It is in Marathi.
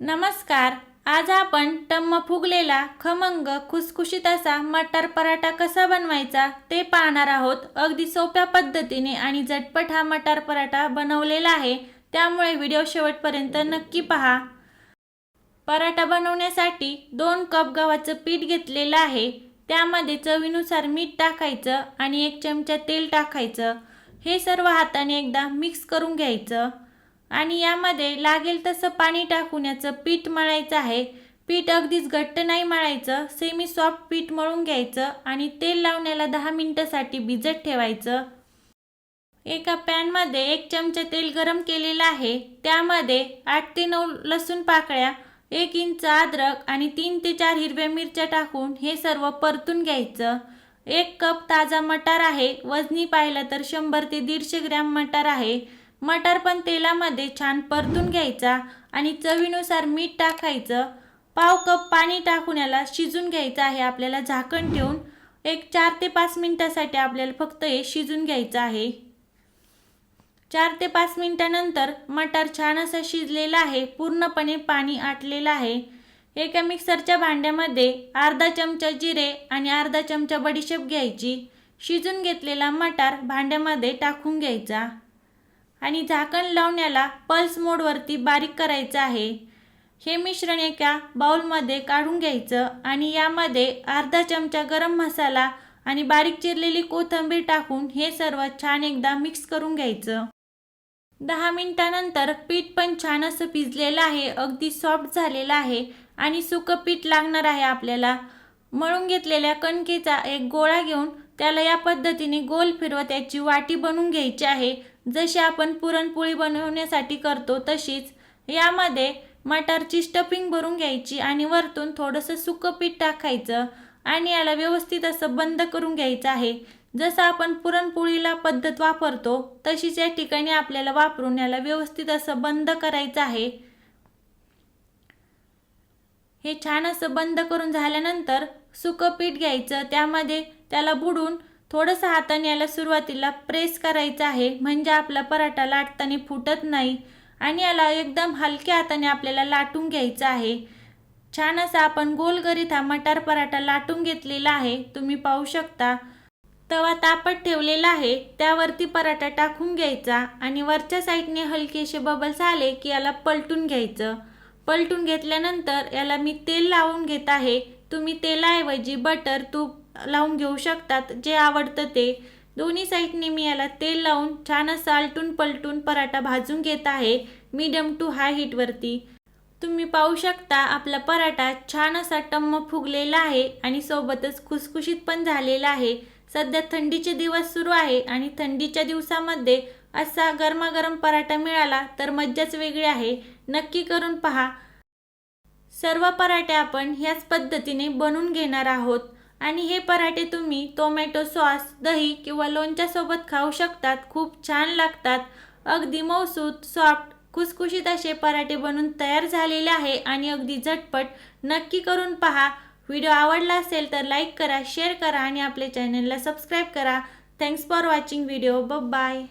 नमस्कार. आज आपण टम्म फुगलेला खमंग खुसखुशीत असा मटार पराठा कसा बनवायचा ते पाहणार आहोत. अगदी सोप्या पद्धतीने आणि झटपट हा मटार पराठा बनवलेला आहे. त्यामुळे व्हिडिओ शेवटपर्यंत नक्की पहा. पराठा बनवण्यासाठी दोन कप गव्हाचं पीठ घेतलेलं आहे. त्यामध्ये चवीनुसार मीठ टाकायचं आणि एक चमचा तेल टाकायचं. हे सर्व हाताने एकदा मिक्स करून घ्यायचं. आणि यामध्ये लागेल तसं पाणी टाकून याचं पीठ मळायचं आहे. पीठ अगदीच घट्ट नाही मळायचं. सेमी सॉफ्ट पीठ मळून घ्यायचं आणि तेल लावण्याला दहा मिनटासाठी भिजत ठेवायचं. एका पॅनमध्ये एक चमचा तेल गरम केलेलं आहे. त्यामध्ये आठ ते नऊ लसूण पाकळ्या एक इंच अद्रक आणि तीन ते चार हिरव्या मिरच्या टाकून हे सर्व परतून घ्यायचं. एक कप ताजा मटार आहे. वजनी पाहिलं तर शंभर ते दीडशे ग्रॅम मटार आहे. मटार पण तेलामध्ये छान परतून घ्यायचा आणि चवीनुसार मीठ टाकायचं. पाव कप पाणी टाकून याला शिजून घ्यायचं आहे. आपल्याला झाकण ठेवून एक चार ते पाच मिनटासाठी आपल्याला फक्त हे शिजून घ्यायचं आहे. चार ते पाच मिनटानंतर मटार छान असं शिजलेलं आहे. पूर्णपणे पाणी आटलेलं आहे. एका मिक्सरच्या भांड्यामध्ये अर्धा चमचा जिरे आणि अर्धा चमचा बडीशेप घ्यायची. शिजून घेतलेला मटार भांड्यामध्ये टाकून घ्यायचा. आणि झाकण लावून याला पल्स मोडवरती बारीक करायचं आहे. हे मिश्रण एका बाउलमध्ये काढून घ्यायचं आणि यामध्ये अर्धा चमचा गरम मसाला आणि बारीक चिरलेली कोथिंबीर टाकून हे सर्व छान एकदा मिक्स करून घ्यायचं. दहा मिनिटानंतर पीठ पण छान असं पिजलेलं आहे अगदी सॉफ्ट झालेलं आहे आणि सुकं पीठ लागणार आहे आपल्याला. मळून घेतलेल्या कणकेचा एक गोळा घेऊन त्याला या पद्धतीने गोल फिरवत त्याची वाटी बनवून घ्यायची आहे. जशी आपण पुरणपोळी बनवण्यासाठी करतो तशीच यामध्ये मटारची स्टफिंग भरून घ्यायची आणि वरतून थोडंसं सुकं पीठ टाकायचं आणि याला व्यवस्थित असं बंद करून घ्यायचं आहे. जसं आपण पुरणपोळीला पद्धत वापरतो तशीच या ठिकाणी आपल्याला वापरून याला व्यवस्थित असं बंद करायचं आहे. हे छान असं बंद करून झाल्यानंतर सुकं पीठ घ्यायचं त्यामध्ये त्याला बुडून थोडंसं हाताने याला सुरुवातीला प्रेस करायचं आहे. म्हणजे आपला पराठा लाटताना फुटत नाही आणि याला एकदम हलक्या हाताने आपल्याला लाटून घ्यायचं आहे. छान असा आपण गोलगरीत हा मटार पराठा लाटून घेतलेला आहे. तुम्ही पाहू शकता. तवा तापत ठेवलेला आहे. त्यावरती पराठा टाकून घ्यायचा आणि वरच्या साईडने हलकेसे बबल्स आले की याला पलटून घ्यायचं. पलटून घेतल्यानंतर याला मी तेल लावून घेत आहे. तुम्ही तेलाऐवजी बटर तूप लावून घेऊ शकतात. जे आवडतं ते. दोन्ही साईडने मी याला तेल लावून छान असं आलटून पलटून पराठा भाजून घेत आहे. मीडियम टू हाय हीटवरती तुम्ही पाहू शकता आपला पराठा छान असा टम्म फुगलेला आहे आणि सोबतच खुसखुशीत पण झालेला आहे. सध्या थंडीचे दिवस सुरू आहे आणि थंडीच्या दिवसामध्ये असा गरमागरम पराठा मिळाला तर मज्जाच वेगळी आहे. नक्की करून पहा. सर्व पराठे आपण ह्याच पद्धतीने बनवून घेणार आहोत. आणि हे पराठे तुम्ही टोमॅटो सॉस दही किंवा लोणच्यासोबत खाऊ शकतात. खूप छान लागतात. अगदी मौसूत सॉफ्ट खुसखुशीत असे पराठे बनून तयार झालेले आहे आणि अगदी झटपट नक्की करून पहा. व्हिडिओ आवडला असेल तर लाईक करा शेअर करा आणि आपल्या चॅनलला सबस्क्राईब करा. Thanks for watching video bye